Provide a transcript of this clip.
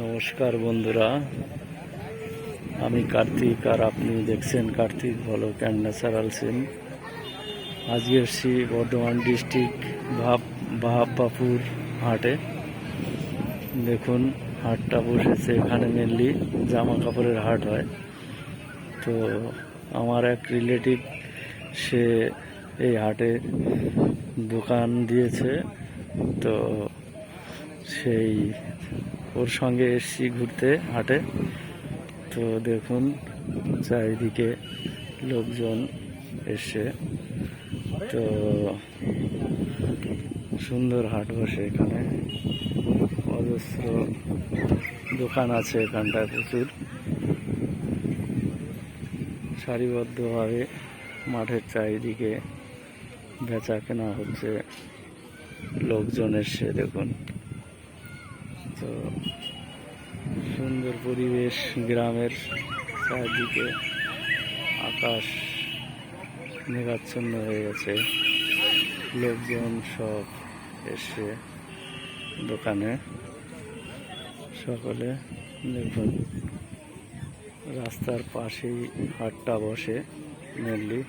নমস্কার বন্ধুরা। আমি কার্তিক আর আপনি দেখছেন কার্তিক বলো ক্যান ন্যাচারাল সিন আজকে এসছি বর্ধমান ডিস্ট্রিক্ট ভাব বাহাপ্পাপুর হাটে। দেখুন, হাটটা বসেছে এখানে মেনলি জামা কাপড়ের হাট হয়। তো আমার এক রিলেটিভ সে এই হাটে দোকান দিয়েছে। তো সেই ওর সঙ্গে এসছি ঘুরতে, হাটে। তো দেখুন, চারিদিকে লোকজন এসে তো সুন্দর হাট বসে এখানে। অজস্র দোকান আছে এখানটায় প্রচুর। সারিবদ্ধভাবে মাঠের চারিদিকে বেচা কেনা হচ্ছে। লোকজন এসে দেখুন। তো সুন্দর পরিবেশ, গ্রামের চারদিকে আকাশ মেঘাচ্ছন্ন হয়ে গেছে। লোকজন সব এসে দোকানে সকলে দেখুন, রাস্তার পাশেই হাটটা বসে মেনলি